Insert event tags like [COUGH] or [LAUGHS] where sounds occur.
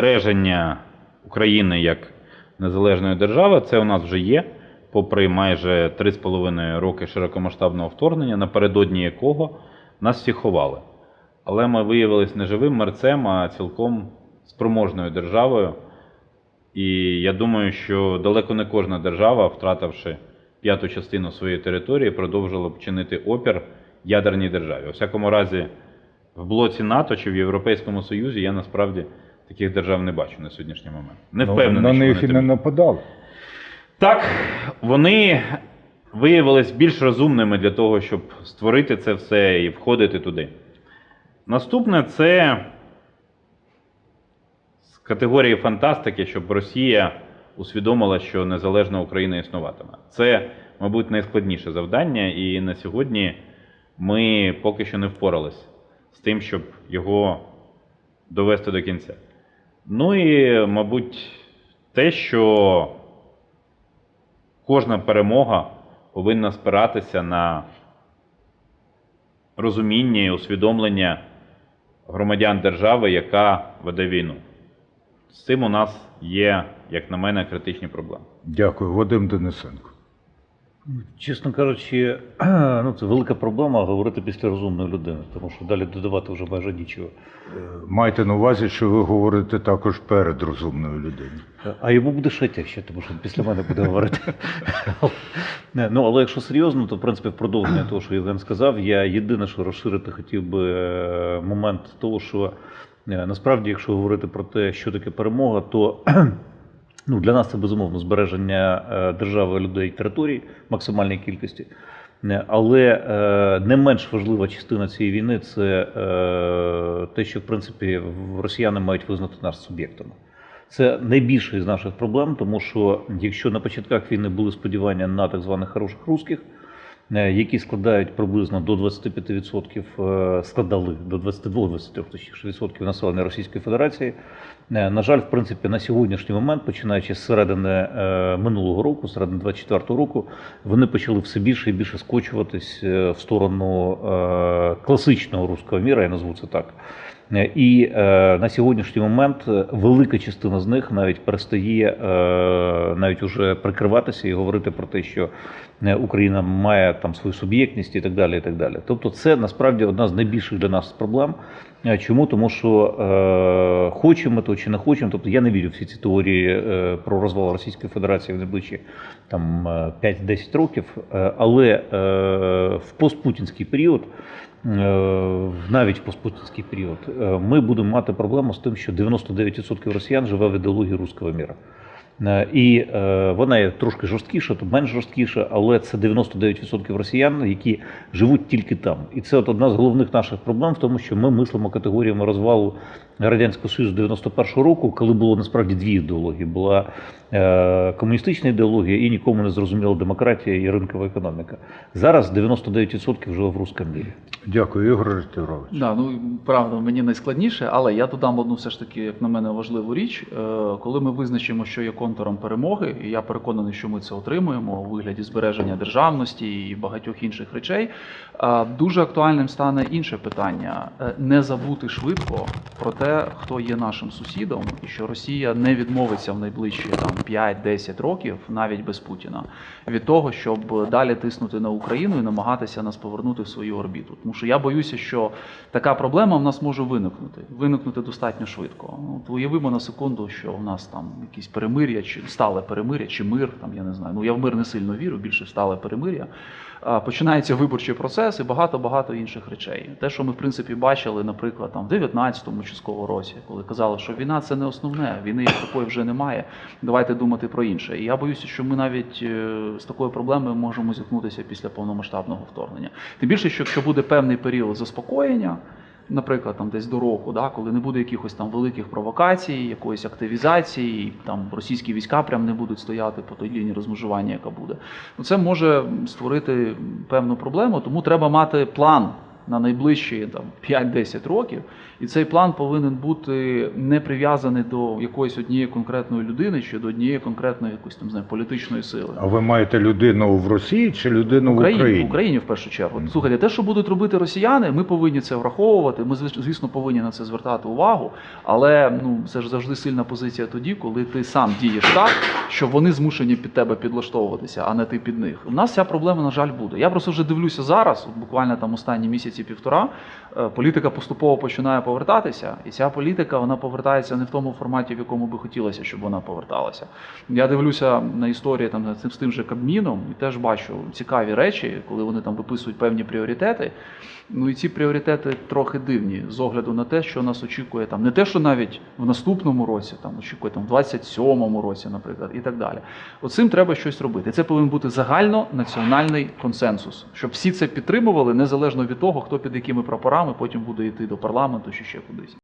збереження України як незалежної держави, це у нас вже є, попри майже 3,5 роки широкомасштабного вторгнення, напередодні якого нас всі ховали. Але ми виявилися не живим мерцем, а цілком спроможною державою. І я думаю, що далеко не кожна держава, втративши п'яту частину своєї території, продовжила б чинити опір ядерній державі. У всякому разі, в блоці НАТО чи в Європейському Союзі я насправді таких держав не бачу на сьогоднішній момент. Не Ну, впевнений, на що них і не нападали. так, вони виявились більш розумними для того, щоб створити це все і входити туди. Наступне це з категорії фантастики, щоб Росія усвідомила, що незалежна Україна існуватиме. Це, мабуть, найскладніше завдання, і на сьогодні ми поки що не впорались з тим, щоб його довести до кінця. Ну і, мабуть, те, що кожна перемога повинна спиратися на розуміння і усвідомлення громадян держави, яка веде війну. З цим у нас є, як на мене, критичні проблеми. Дякую, Вадим Денисенко. Чесно кажучи, [CLEARS THROAT] ну це велика проблема говорити після розумної людини, тому що далі додавати вже майже нічого. Е, Майте на увазі, що ви говорите також перед розумною людиною. А йому буде ще тяжче, тому що після мене буде говорити. Не, [LAUGHS] Ну, але якщо серйозно, то в принципі в продовження того, що Євген сказав, я єдине, що розширити хотів би е, момент того, що е, насправді, якщо говорити про те, що таке перемога, то ну, для нас це безумовно збереження е, держави, людей, територій максимальної кількості. Але е, не менш важлива частина цієї війни це е, те, що в принципі росіяни мають визнати нас суб'єктами. Це найбільша із наших проблем, тому що якщо на початках війни були сподівання на так званих хороших русських, е, які складають приблизно до 25%, е, складали до 22-23 точніше відсотків населення Російської Федерації. Е, На жаль, в принципі, на сьогоднішній момент, починаючи з середини е, минулого року, середини 24-го року, вони почали все більше і більше скочуватись е, в сторону е, класичного руського міра, я назву це так. Е, І е, на сьогоднішній момент е, велика частина з них навіть перестає навіть уже прикриватися і говорити про те, що Україна має там свою суб'єктність і так далі. І так далі. Тобто, це насправді одна з найбільших для нас проблем. Е, Чому? Тому що е, хочемо то чи не хочемо. Тобто я не вірю всі ці теорії е, про розвал Російської Федерації в найближчі там е, 5-10 років. Е, але е, в постпутінський період. Е, навіть в постпутінський період, е, ми будемо мати проблему з тим, що 99% росіян живе в ідеології руського міра. Е, І е, вона є трошки жорсткіша, то менш жорсткіша, але це 99% росіян, які живуть тільки там. І це от одна з головних наших проблем в тому, що ми мислимо категоріями розвалу Радянського Союзу 91-го року, коли було насправді дві ідеології: була е, комуністична ідеологія і нікому не зрозуміла демократія і ринкова економіка. Зараз 99% живе в руському мірі. Дякую, Ігор Рестюрович. Да, ну правда, мені найскладніше, але я додам одну все ж таки, як на мене, важливу річ. Е, Коли ми визначимо, що є контуром перемоги, і я переконаний, що ми це отримуємо у вигляді збереження державності і багатьох інших речей. Дуже актуальним стане інше питання: Е, не забути швидко про те, хто є нашим сусідом, і що Росія не відмовиться в найближчі там 5-10 років, навіть без Путіна, від того, щоб далі тиснути на Україну і намагатися нас повернути в свою орбіту. Тому що я боюся, що така проблема в нас може виникнути, виникнути достатньо швидко. Ну, от уявимо на секунду, що в нас там якісь перемир'я, чи стале перемир'я, чи мир, там я не знаю. Ну я в мир не сильно вірю, більше стале перемир'я. Починається виборчий процес і багато-багато інших речей. Те, що ми в принципі бачили, наприклад, там в 19-му частково році, коли казали, що війна це не основне, війни як такої вже немає. Давайте думати про інше. І я боюся, що ми навіть е, з такою проблемою можемо зіткнутися після повномасштабного вторгнення. Тим більше, що якщо буде певний період заспокоєння. Наприклад, там десь до року, да, коли не буде якихось там великих провокацій, якоїсь активізації, там російські війська прям не будуть стояти по той лінії розмежування, яка буде. Ну це може створити певну проблему, тому треба мати план на найближчі там 5-10 років. І цей план повинен бути не прив'язаний до якоїсь однієї конкретної людини чи до однієї конкретної якоїсь там не знаю, політичної сили. А ви маєте людину в Росії чи людину В в Україні, Україні? в Україні в першу чергу. Мгм. Слухайте, те, що будуть робити росіяни, ми повинні це враховувати. Ми звісно повинні на це звертати увагу. Але ну це ж завжди сильна позиція тоді, коли ти сам дієш так, що вони змушені під тебе підлаштовуватися, а не ти під них. У нас ця проблема, на жаль, буде. Я просто вже дивлюся зараз, от буквально там останні місяці півтора. е, Політика поступово починає повертатися, і ця політика вона повертається не в тому форматі, в якому би хотілося, щоб вона поверталася. Я дивлюся на історії там з тим же Кабміном і теж бачу цікаві речі, коли вони там виписують певні пріоритети. Ну і ці пріоритети трохи дивні з огляду на те, що нас очікує там не те, що навіть в наступному році, там очікує там в 27-му році, наприклад, і так далі. Оцим треба щось робити. Це повинен бути загальнонаціональний консенсус, щоб всі це підтримували, незалежно від того, хто під якими прапорами потім буде йти до парламенту чи ще кудись.